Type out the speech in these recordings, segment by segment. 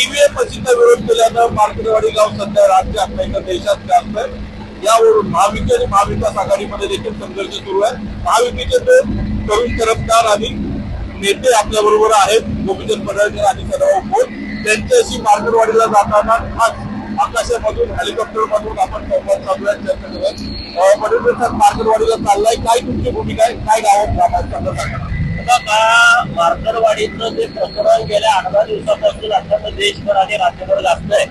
EVM मशीनचा विरोध केल्यानं मार्केटवाडी गाव सध्या राज्यात नाही तर देशात गाजतंय यावरून महाविके आणि महाविकास आघाडीमध्ये देखील संघर्ष सुरू आहे. महाविकेचे ते तरुण तरफदार आणि नेते आपल्या बरोबर आहेत. गोपीचंद पडळकर आणि सदाभाऊ खोत. त्यांच्याशी मार्केटवाडीला जाताना आज आकाशामधून हेलिकॉप्टर मधून आपण संवाद साधूया चर्चा करूया पडळकर साहेब मार्केटवाडीला चाललाय. काय तुमची भूमिका आहे? काय गावात काम आहे? सांगा आता मार्करवाडीचं जे प्रकरण गेल्या आठ दिवसापासून अखंड देशभर आणि राज्यभर गाजतंय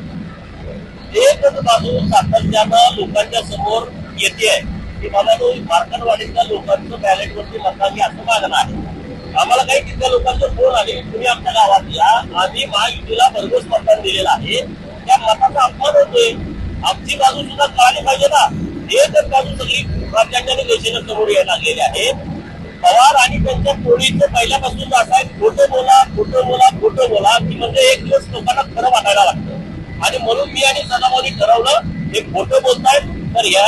एकच बाजू सातत्यानं लोकांच्या समोर येते की मला तो मार्करवाडीतल्या लोकांचं बॅलेटवरती मतदान घ्या असं मागणं आहे. आम्हाला काही तिथल्या लोकांचं फोन आले. तुम्ही आमच्या गावात या. आम्ही महायुतीला भरघोस मतदान दिलेलं आहे. त्या मताचा अपमान होतोय. आमची बाजू सुद्धा कळाली पाहिजे ना. एकच बाजू सगळी राज्याच्या आणि देशाच्या समोर यायला लागलेली आहे. पवार आणि त्यांच्या टोळीचं पहिल्यापासून असं आहे खोटं बोला खोटं बोला खोटं बोला की म्हणजे एक दिवस लोकांना खरं वाटायला लागतं. आणि म्हणून मी आणि सदाभाऊनी ठरवलं हे खोटं बोलतायत तर या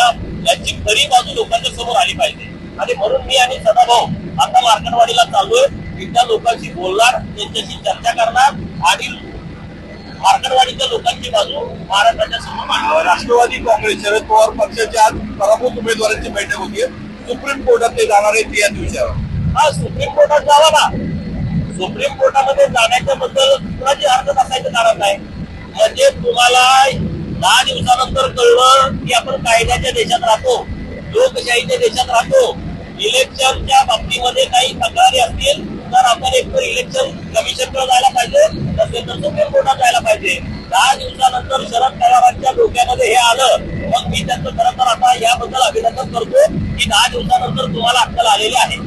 याची खरी बाजू लोकांच्या समोर आली पाहिजे. आणि म्हणून मी आणि सदाभाऊ आता मार्कटवाडीला चाललोय. तिथल्या लोकांशी बोलणार त्यांच्याशी चर्चा करणार आणि मार्कटवाडीच्या लोकांची बाजू महाराष्ट्राच्या समोर राष्ट्रवादी काँग्रेस शरद पवार पक्षाच्या आज पराभूत उमेदवारांची बैठक होती सुप्रीम कोर्टात ते जाणार आहेत याच विषयावर हा सुप्रीम कोर्टात जावा ना. सुप्रीम कोर्टामध्ये जाण्याच्या बद्दल कुणाची हरकत असायचं कारण नाही. म्हणजे तुम्हाला दहा दिवसानंतर कळलं की आपण कायद्याच्या देशात राहतो लोकशाहीच्या देशात राहतो इलेक्शनच्या बाबतीमध्ये काही तक्रारी असतील तर आपण एकतर इलेक्शन कमिशनकडे जायला पाहिजे नसेल तर सुप्रीम कोर्टात जायला पाहिजे. दहा दिवसानंतर शरद पवारांच्या डोक्यामध्ये हे आलं मग मी त्यांचं खरं तर आता याबद्दल अभिनंदन करतो की दहा दिवसानंतर तुम्हाला अक्कल आलेली आहे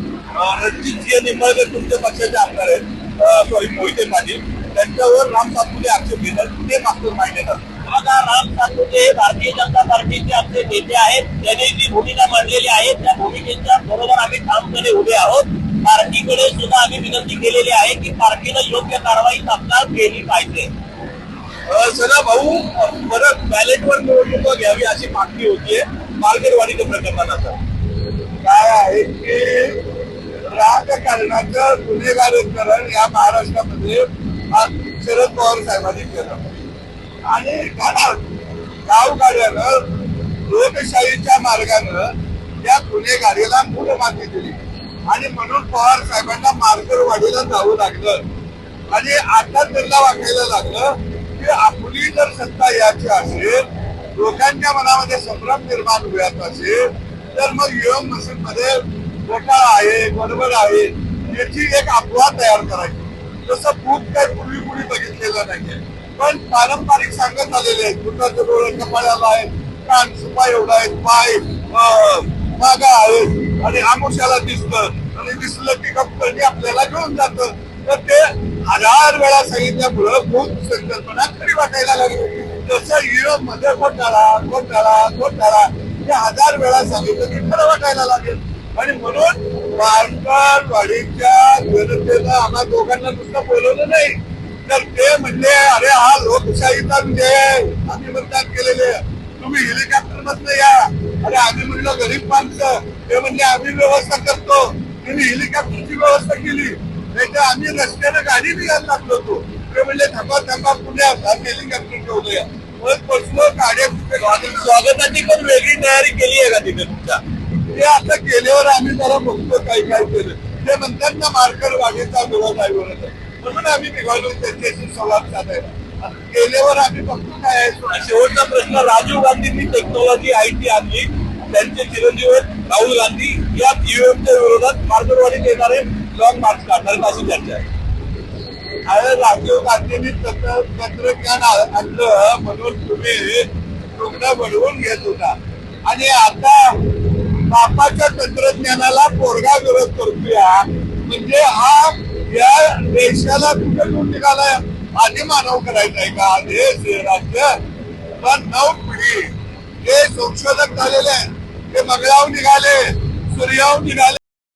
रणजित सिंह निंबाळकर तुमच्या पक्षाचे आमदार आहेत सॉरी मोहिते पाटील त्यांच्यावर राम सातपुते आक्षेप घेतात ते मास्टर माहिती येतात बघा राम सातपुते हे भारतीय जनता पार्टीचे आमचे नेते आहेत त्यांनी जी भूमिका मांडलेली आहे त्या भूमिकेच्या बरोबर आम्ही ठामपणे उभे आहोत पार्टीकडे सुद्धा आम्ही विनंती केलेली आहे की पार्टीनं योग्य कारवाई तात्काळ केली पाहिजे. चला भाऊ परत बॅलेटवर निवडणुका घ्यावी अशी मागणी होतीये मार्गेरवाडीच्या प्रकरणानंतर काय आहे की राजकारणाचं गुन्हेगारीकरण या महाराष्ट्रामध्ये आज शरद पवार साहेबांनी केलं. आणि गावगाड्यानं लोकशाहीच्या मार्गानं या गुन्हेगारीला मूळ माती दिली. आणि म्हणून पवार साहेबांना मार्गरवाडीला जावं लागलं. आणि आता त्यांना वाटायला लागलं की आपली जर सत्ता याची असेल लोकांच्या मनामध्ये संभ्रम निर्माण होत असेल तर मग ईव्हीएम मशीन मध्ये घोटाळा आहे गडबड आहे याची एक अफवा तयार करायची. तसं भूत काही पूर्वी कुणी बघितलेलं नाहीये. पण पारंपरिक सांगत आलेले आहेत भूताचं डोळे कपाळाला आहेत कान सुपा एवढा आहेत पाय मागा आहेत आणि आमुष्याला दिसतं आणि दिसलं की कंपनी आपल्याला घेऊन जातं. तर ते हजार वेळा सांगितल्यामुळं खूप संकल्पना खरी वाटायला लागली. तसं युरोपमध्ये घोटाळा घोटाळा घोटाळा हे हजार वेळा सांगितलं की खरं वाटायला लागेल. आणि म्हणून वाडीच्या जनतेनं आम्हा दोघांना नुसतं बोलवलं नाही. तर ते म्हणले अरे हा लोकशाहीचा विजय आम्ही मतदान केलेले तुम्ही हेलिकॉप्टर मधनं या. अरे आम्ही म्हणलं गरीब माणसं. ते म्हणले आम्ही व्यवस्था करतो. त्यांनी हेलिकॉप्टरची व्यवस्था केली. नाही तर आम्ही रस्त्यानं गाडी निघायला लागलो होतो. ते म्हणजे थांबा थांबा पुण्यात आम्ही हेलिकॉप्टर ठेवलंय मग बसलो गाड्या स्वागताची पण वेगळी तयारी केली आहे का तिथे तुमच्या? ते आता केल्यावर आम्ही जरा बघतो काय काय केलं. ते म्हणतात ना मार्कर वाढीचा विरोध आहे म्हणून. आम्ही निघालो त्यांच्याशी संवाद साधायला. केल्यावर आम्ही बघतो काय शेवटचा प्रश्न राजीव गांधींनी टेक्नॉलॉजी आय टी आणली त्यांचे चिरंजीव राहुल गांधी या ईव्हीएमच्या विरोधात मार्गवाडीत आहे लॉंग मार्च काढणार अशी चर्चा आहे. अरे राजीव गांधींनी तंत्रज्ञान आणलं म्हणून तुम्ही रुग्ण बनवून घेत होता. आणि आता बापाच्या तंत्रज्ञानाला पोरगा विरोध करतोया. म्हणजे हा या देशाला कुठे कुठे निघालाय? आधी मानव करायचा आहे का? देश हे राज्य पण नऊ पिढी जे संशोधक झालेले आहेत. ते मंगळावर निघाले सूर्याव निघाले.